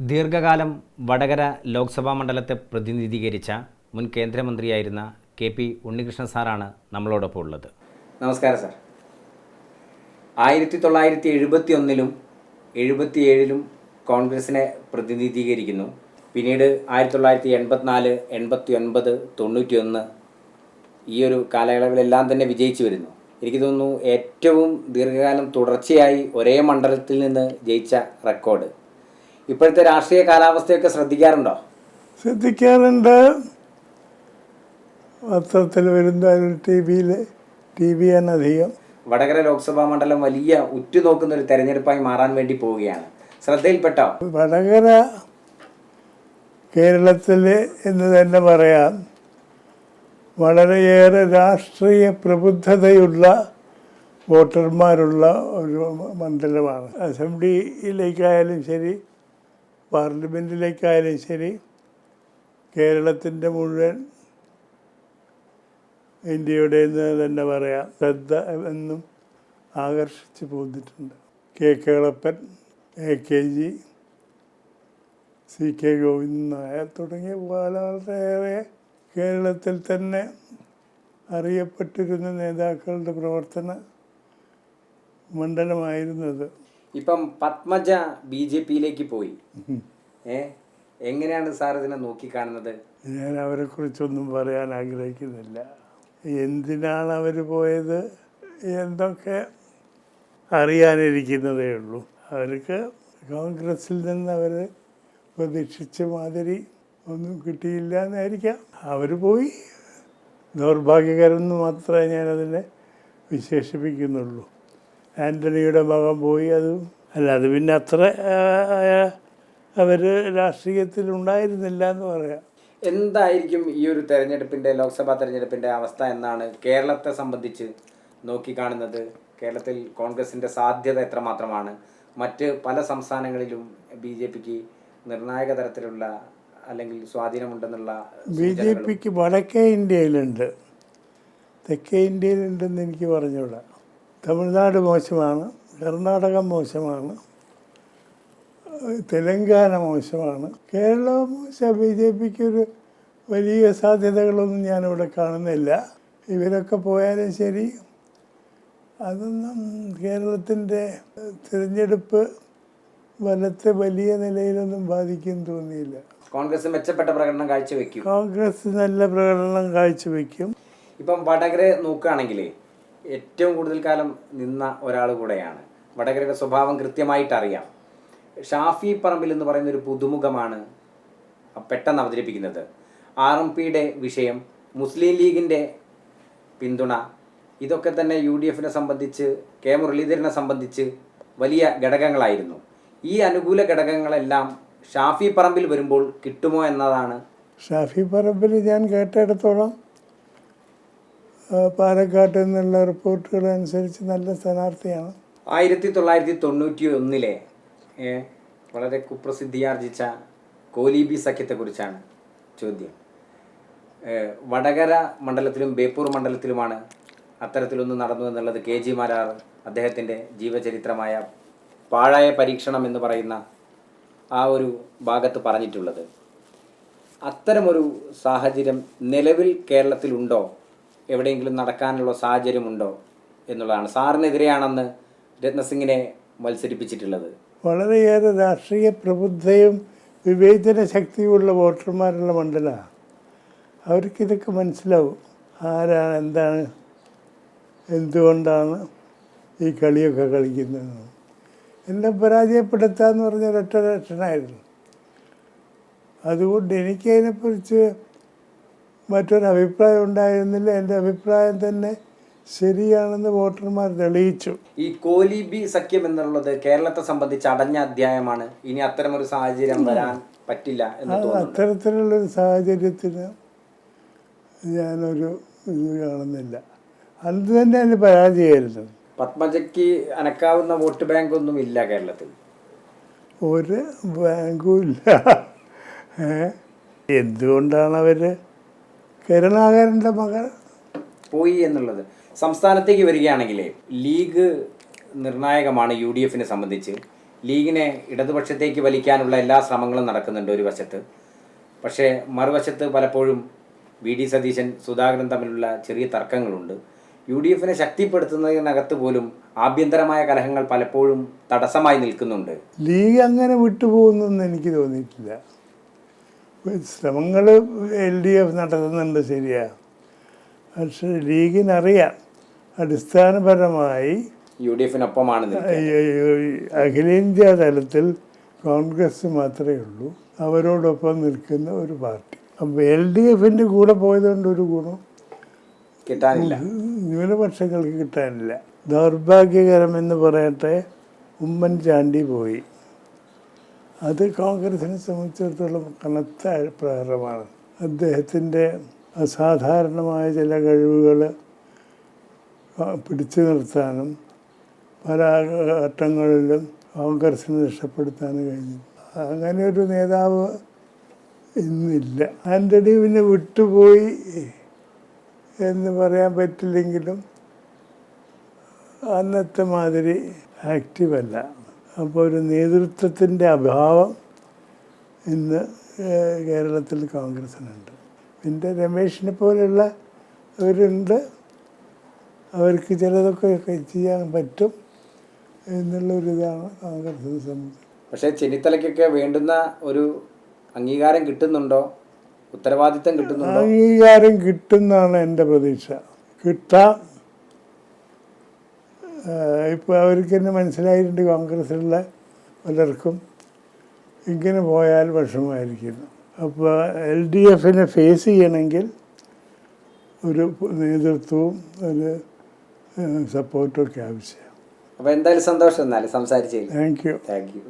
ദീർഘകാലം വടകര ലോക്സഭാ മണ്ഡലത്തെ പ്രതിനിധീകരിച്ച മുൻ കേന്ദ്രമന്ത്രിയായിരുന്ന കെ പി ഉണ്ണികൃഷ്ണൻ സാറാണ് നമ്മളോടൊപ്പം ഉള്ളത്. നമസ്കാരം സാർ. ആയിരത്തി തൊള്ളായിരത്തി എഴുപത്തി ഒന്നിലും എഴുപത്തിയേഴിലും കോൺഗ്രസിനെ പ്രതിനിധീകരിക്കുന്നു. പിന്നീട് ആയിരത്തി തൊള്ളായിരത്തി എൺപത്തിനാല് എൺപത്തി ഒൻപത് തൊണ്ണൂറ്റി ഒന്ന് ഈ ഒരു കാലയളവിലെല്ലാം തന്നെ വിജയിച്ചു വരുന്നു. എനിക്ക് തോന്നുന്നു ഏറ്റവും ദീർഘകാലം തുടർച്ചയായി ഒരേ മണ്ഡലത്തിൽ നിന്ന് ജയിച്ച റെക്കോർഡ്. ഇപ്പോഴത്തെ രാഷ്ട്രീയ കാലാവസ്ഥയൊക്കെ ശ്രദ്ധിക്കാറുണ്ടോ? ശ്രദ്ധിക്കാറുണ്ട്. പത്രത്തിൽ വരുന്ന ടി വിയിൽ ടി വിയാണ് അധികം. വടകര ലോക്സഭാ മണ്ഡലം വലിയ ഉറ്റുനോക്കുന്ന ഒരു തെരഞ്ഞെടുപ്പായി മാറാൻ വേണ്ടി പോവുകയാണ്. ശ്രദ്ധയിൽപ്പെട്ടോ? വടകര കേരളത്തിൽ എന്ന് തന്നെ പറയാം. വളരെയേറെ രാഷ്ട്രീയ പ്രബുദ്ധതയുള്ള വോട്ടർമാരുള്ള ഒരു മണ്ഡലമാണ്. അസംബ്ലിയിലേക്കായാലും ശരി പാർലമെന്റിലേക്കായാലും ശരി കേരളത്തിന്റെ മുഴുവൻ ഇന്ത്യയുടെ തന്നെ പറയാം ശ്രദ്ധ എന്നും ആകർഷിച്ചു പോന്നിട്ടുണ്ട്. K Kelappan A K G C K Govindan Nair തുടങ്ങിയ വളരെയേറെ കേരളത്തിൽ തന്നെ അറിയപ്പെട്ടിരുന്ന നേതാക്കളുടെ പ്രവർത്തന മണ്ഡലമായിരുന്നത് ഇപ്പം പത്മജ ബി ജെ പിയിലേക്ക് പോയി. ഏ? എങ്ങനെയാണ് സാർ ഇതിനെ നോക്കിക്കാണുന്നത്? ഞാൻ അവരെ കുറിച്ചൊന്നും പറയാൻ ആഗ്രഹിക്കുന്നില്ല. എന്തിനാണ് അവർ പോയത്? എന്തൊക്കെ അറിയാനിരിക്കുന്നതേ ഉള്ളൂ. അവർക്ക് കോൺഗ്രസിൽ നിന്ന് അവർ പ്രതീക്ഷിച്ച മാതിരി ഒന്നും കിട്ടിയില്ല എന്നായിരിക്കാം. അവർ പോയി. ദൗർഭാഗ്യകരം എന്ന് മാത്രമേ ഞാനതിനെ വിശേഷിപ്പിക്കുന്നുള്ളൂ. ആന്റണിയുടെ മകൻ പോയി അത്. അല്ല അത് പിന്നെ അത്ര അവർ രാഷ്ട്രീയത്തിൽ ഉണ്ടായിരുന്നില്ല എന്ന് പറയാം. എന്തായിരിക്കും ഈ ഒരു തെരഞ്ഞെടുപ്പിന്റെ ലോക്സഭാ തെരഞ്ഞെടുപ്പിന്റെ അവസ്ഥ എന്നാണ് കേരളത്തെ സംബന്ധിച്ച് നോക്കിക്കാണുന്നത് കേരളത്തിൽ കോൺഗ്രസിന്റെ സാധ്യത എത്രമാത്രമാണ്? മറ്റ് പല സംസ്ഥാനങ്ങളിലും ബി ജെ പിക്ക് നിർണായക തരത്തിലുള്ള അല്ലെങ്കിൽ സ്വാധീനമുണ്ടെന്നുള്ള ബി ജെ പിക്ക് വടക്കേ ഇന്ത്യയിലുണ്ട്. തെക്കേ ഇന്ത്യയിലുണ്ടെന്ന് എനിക്ക് പറഞ്ഞുകൂടാ. തമിഴ്നാട് മോശമാണ് കർണാടക മോശമാണ് തെലങ്കാന മോശമാണ്. കേരളം മോശം. ബി ജെ പിക്ക് ഒരു വലിയ സാധ്യതകളൊന്നും ഞാനിവിടെ കാണുന്നില്ല. ഇവരൊക്കെ പോയാലും ശരി. അതൊന്നും കേരളത്തിന്റെ തിരഞ്ഞെടുപ്പ് വലത്തെ വലിയ നിലയിലൊന്നും ബാധിക്കും തോന്നിയില്ല. കോൺഗ്രസ് മെച്ചപ്പെട്ട പ്രകടനം കാഴ്ചവെക്കും. കോൺഗ്രസ് നല്ല പ്രകടനം കാഴ്ചവെക്കും. ഇപ്പം വടകര നോക്കുകയാണെങ്കിൽ ഏറ്റവും കൂടുതൽ കാലം നിന്ന ഒരാൾ കൂടെയാണ്. വടകരയുടെ സ്വഭാവം കൃത്യമായിട്ട് അറിയാം ഷാഫി പറമ്പിൽ എന്ന് പറയുന്ന ഒരു പുതുമുഖമാണ് പെട്ടെന്ന് അവതരിപ്പിക്കുന്നത്. ആർ എം പിയുടെ വിഷയം മുസ്ലിം ലീഗിന്റെ പിന്തുണ ഇതൊക്കെ തന്നെ യു ഡി എഫിനെ സംബന്ധിച്ച് കെ മുരളീധരനെ സംബന്ധിച്ച് വലിയ ഘടകങ്ങളായിരുന്നു. ഈ അനുകൂല ഘടകങ്ങളെല്ലാം ഷാഫി പറമ്പിൽ വരുമ്പോൾ കിട്ടുമോ എന്നതാണ് ഷാഫി പറമ്പിൽ ഞാൻ കേട്ടിടത്തോളം പാലക്കാട്ട് നിന്നുള്ള റിപ്പോർട്ടുകൾ അനുസരിച്ച് നല്ല സ്ഥാനാർത്ഥിയാണ്. ആയിരത്തി തൊള്ളായിരത്തി തൊണ്ണൂറ്റി ഒന്നിലെ വളരെ കുപ്രസിദ്ധിയാർജിച്ച കോലീബി സഖ്യത്തെക്കുറിച്ചാണ് ചോദ്യം. വടകര മണ്ഡലത്തിലും ബേപ്പൂർ മണ്ഡലത്തിലുമാണ് അത്തരത്തിലൊന്ന് നടന്നു എന്നുള്ളത് കെ ജി മാരാർ അദ്ദേഹത്തിന്റെ ജീവചരിത്രമായ പാഴായ പരീക്ഷണം എന്ന് പറയുന്ന ആ ഒരു ഭാഗത്ത് പറഞ്ഞിട്ടുള്ളത്. അത്തരമൊരു സാഹചര്യം നിലവിൽ കേരളത്തിലുണ്ടോ? എവിടെയെങ്കിലും നടക്കാനുള്ള സാഹചര്യമുണ്ടോ എന്നുള്ളതാണ്. സാറിനെതിരെയാണെന്ന് രത്നസിംഗിനെ മത്സരിപ്പിച്ചിട്ടുള്ളത്. വളരെയേറെ രാഷ്ട്രീയ പ്രബുദ്ധയും വിവേചന ശക്തിയുമുള്ള വോട്ടർമാരുള്ള മണ്ഡലമാണ് അവർക്കിതൊക്കെ മനസ്സിലാവും. ആരാണ് എന്താണ് എന്തുകൊണ്ടാണ് ഈ കളിയൊക്കെ കളിക്കുന്നത്? എന്നെ പരാജയപ്പെടുത്താന്ന് പറഞ്ഞ ഒരൊറ്റ ലക്ഷണമായിരുന്നു അതുകൊണ്ട് എനിക്ക് അതിനെക്കുറിച്ച് മറ്റൊരഭിപ്രായം ഉണ്ടായിരുന്നില്ല. എന്റെ അഭിപ്രായം തന്നെ ശരിയാണെന്ന് വോട്ടർമാർ തെളിയിച്ചു. ഈ കോലിബി സഖ്യം എന്നുള്ളത് കേരളത്തെ സംബന്ധിച്ച് അടഞ്ഞ അധ്യായമാണ്. ഇനി അത്തരമൊരു സാഹചര്യം വരാൻ പറ്റില്ല എന്ന് അത്തരത്തിലുള്ളൊരു സാഹചര്യത്തിന് ഞാനൊരു ഇത് കാണുന്നില്ല. അത് തന്നെ അതിന് പരാജയമായിരുന്നു. പത്മജയ്ക്ക് അനക്കാവുന്ന വോട്ട് ബാങ്ക് ഒന്നും ഇല്ല കേരളത്തിൽ. ഒരു ബാങ്കും ഇല്ല? എന്തുകൊണ്ടാണ് അവർ കരുണാകരന്റെ മകൻ. പോയി എന്നുള്ളത്. സംസ്ഥാനത്തേക്ക് വരികയാണെങ്കിലേ ലീഗ് നിർണായകമാണ് യു ഡി എഫിനെ സംബന്ധിച്ച്. ലീഗിനെ ഇടതുപക്ഷത്തേക്ക് വലിക്കാനുള്ള എല്ലാ ശ്രമങ്ങളും നടക്കുന്നുണ്ട് ഒരു വശത്ത്. പക്ഷേ മറുവശത്ത് പലപ്പോഴും വി ഡി സതീശൻ സുധാകരൻ തമ്മിലുള്ള ചെറിയ തർക്കങ്ങളുണ്ട്. യു ഡി എഫിനെ ശക്തിപ്പെടുത്തുന്നതിനകത്ത് പോലും ആഭ്യന്തരമായ കലഹങ്ങൾ പലപ്പോഴും തടസ്സമായി നിൽക്കുന്നുണ്ട്. ലീഗ് അങ്ങനെ വിട്ടുപോകുന്നെന്ന് എനിക്ക് തോന്നിയിട്ടില്ല. ശ്രമങ്ങൾ എൽ ഡി എഫ് നടത്തുന്നുണ്ട് ശരിയാ. പക്ഷെ ലീഗിനറിയാം അടിസ്ഥാനപരമായി യു ഡി എഫിനൊപ്പമാണ് അഖിലേന്ത്യാ തലത്തിൽ കോൺഗ്രസ് മാത്രമേ ഉള്ളൂ. അവരോടൊപ്പം നിൽക്കുന്ന ഒരു പാർട്ടി. അപ്പോൾ എൽ ഡി എഫിന്റെ കൂടെ പോയതുകൊണ്ട് ഒരു ഗുണം. കിട്ടാനില്ല. ന്യൂനപക്ഷങ്ങൾക്ക് കിട്ടാനില്ല. ദൗർഭാഗ്യകരമെന്ന് പറയട്ടെ ഉമ്മൻചാണ്ടി പോയി. അത് കോൺഗ്രസിനെ സംബന്ധിച്ചിടത്തോളം കനത്ത പ്രഹരമാണ് അദ്ദേഹത്തിന്റെ അസാധാരണമായ ചില കഴിവുകൾ പിടിച്ചു നിർത്താനും പല ഘട്ടങ്ങളിലും കോൺഗ്രസിനെ രക്ഷപ്പെടുത്താനും കഴിഞ്ഞു. അങ്ങനെ ഒരു നേതാവ് ഇന്നില്ല. ആന്റണി പിന്നെ വിട്ടുപോയി എന്ന് പറയാൻ പറ്റില്ലെങ്കിലും അന്നത്തെ മാതിരി ആക്റ്റീവല്ല അപ്പോൾ ഒരു നേതൃത്വത്തിന്റെ അഭാവം ഇന്ന് കേരളത്തിൽ കോൺഗ്രസിനുണ്ട് പിന്നെ രമേശിനെ പോലെയുള്ള അവരുണ്ട്. അവർക്ക് ചിലതൊക്കെ ചെയ്യാൻ പറ്റും എന്നുള്ളൊരിതാണ് കോൺഗ്രസിനെ സംബന്ധിച്ച്. പക്ഷേ ചെന്നിത്തലയ്ക്കൊക്കെ വേണ്ടുന്ന ഒരു അംഗീകാരം കിട്ടുന്നുണ്ടോ? ഉത്തരവാദിത്തം കിട്ടുന്നുണ്ടോ? അംഗീകാരം കിട്ടുന്നാണ് എന്റെ പ്രതീക്ഷ. കിട്ടാം. ഇപ്പോൾ അവർക്ക് തന്നെ മനസ്സിലായിട്ടുണ്ട് കോൺഗ്രസ്സിലുള്ള പലർക്കും ഇങ്ങനെ പോയാൽ വിഷമമായിരിക്കുന്നു. അപ്പോൾ എൽ ഡി എഫിനെ ഫേസ് ചെയ്യണമെങ്കിൽ ഒരു നേതൃത്വവും ഒരു സപ്പോർട്ടും ഒക്കെ ആവശ്യമാണ്. അപ്പോൾ എന്തായാലും സന്തോഷം എന്നാലും സംസാരിച്ചില്ല താങ്ക് യു താങ്ക് യു